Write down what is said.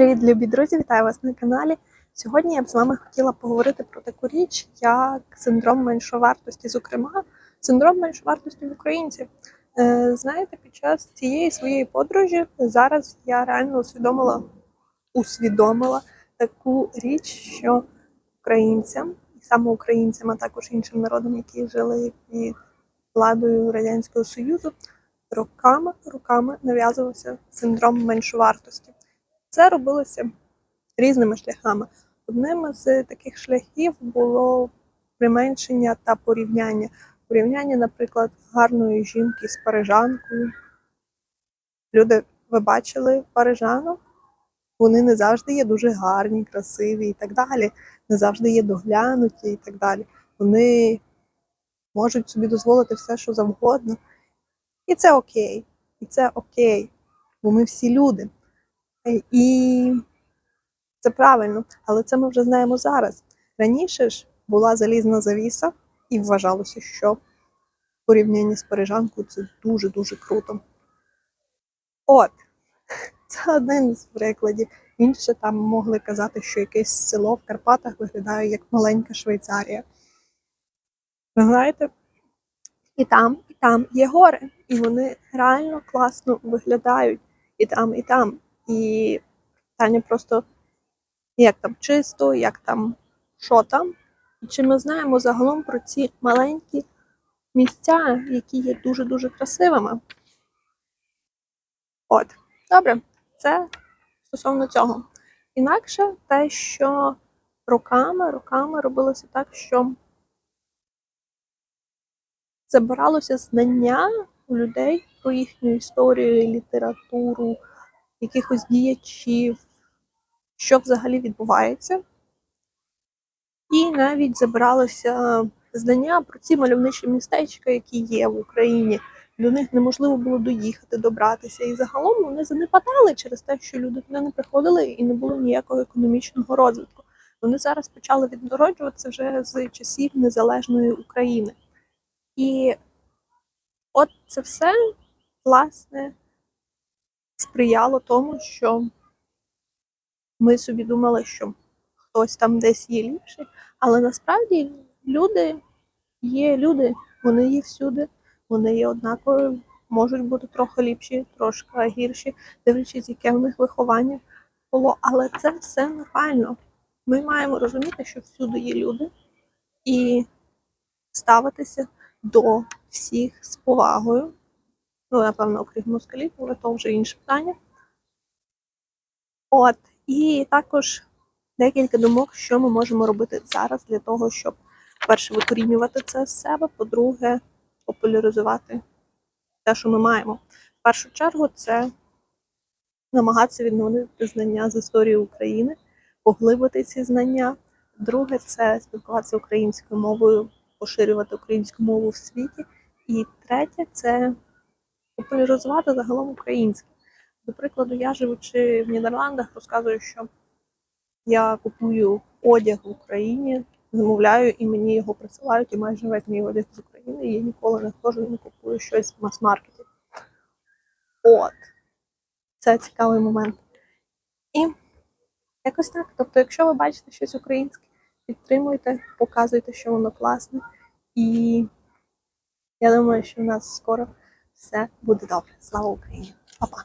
Любі друзі, вітаю вас на каналі. Сьогодні я б з вами хотіла поговорити про таку річ, як синдром меншовартості, зокрема, синдром меншовартості в українців. Е, Знаєте, під час цієї своєї подорожі зараз я реально усвідомила, усвідомила таку річ, що українцям, і саме українцям, а також іншим народам, які жили під владою Радянського Союзу, роками роками нав'язувався синдром меншовартості. Це робилося різними шляхами. Одним з таких шляхів було применшення та порівняння. Порівняння, наприклад, гарної жінки з парижанкою. Люди, ви бачили парижанок? Вони не завжди є дуже гарні, красиві і так далі. Не завжди є доглянуті і так далі. Вони можуть собі дозволити все, що завгодно. І це окей. І це окей. Бо ми всі люди. Е, І це правильно, але це ми вже знаємо зараз. Раніше ж була залізна завіса, і вважалося, що в порівнянні з парижанкою це дуже-дуже круто. От, це один з прикладів. Інше там могли казати, що якесь село в Карпатах виглядає як маленька Швейцарія. Ви знаєте, і там, і там є гори, і вони реально класно виглядають і там, і там. І питання просто, як там чисто, як там, що там. І чи ми знаємо загалом про ці маленькі місця, які є дуже-дуже красивими. От, добре, це стосовно цього. Інакше те, що роками, роками робилося так, що забиралося знання у людей про їхню історію, літературу, якихось діячів, що взагалі відбувається. І навіть забиралося знання про ці мальовничі містечка, які є в Україні. До них неможливо було доїхати, добратися. І загалом вони занепадали через те, що люди туди не приходили і не було ніякого економічного розвитку. Вони зараз почали відроджуватися вже з часів незалежної України. І от це все, власне, сприяло тому, що ми собі думали, що хтось там десь є ліпший, але насправді люди є люди, вони є всюди, вони є однакові, можуть бути трохи ліпші, трошки гірші, дивлячись, яке в них виховання було. Але це все нормально. Ми маємо розуміти, що всюди є люди, і ставитися до всіх з повагою. Ну, напевно, окрім москалів, але то вже інше питання. От, і також декілька думок, що ми можемо робити зараз для того, щоб, перше, викорінювати це з себе, по-друге, популяризувати те, що ми маємо. В першу чергу, це намагатися відновити знання з історії України, поглибити ці знання. Друге, це спілкуватися українською мовою, поширювати українську мову в світі. І третє це популяризувати загалом українське. До прикладу, я живучи в Нідерландах, розказую, що я купую одяг в Україні, замовляю і мені його присилають, і майже весь мій одяг з України, і я ніколи не хожу і не купую щось в мас-маркеті. От. Це цікавий момент. І якось так. Тобто, якщо ви бачите щось українське, підтримуйте, показуйте, що воно класне. І я думаю, що в нас скоро все буде добре. Слава Україні! Па-па!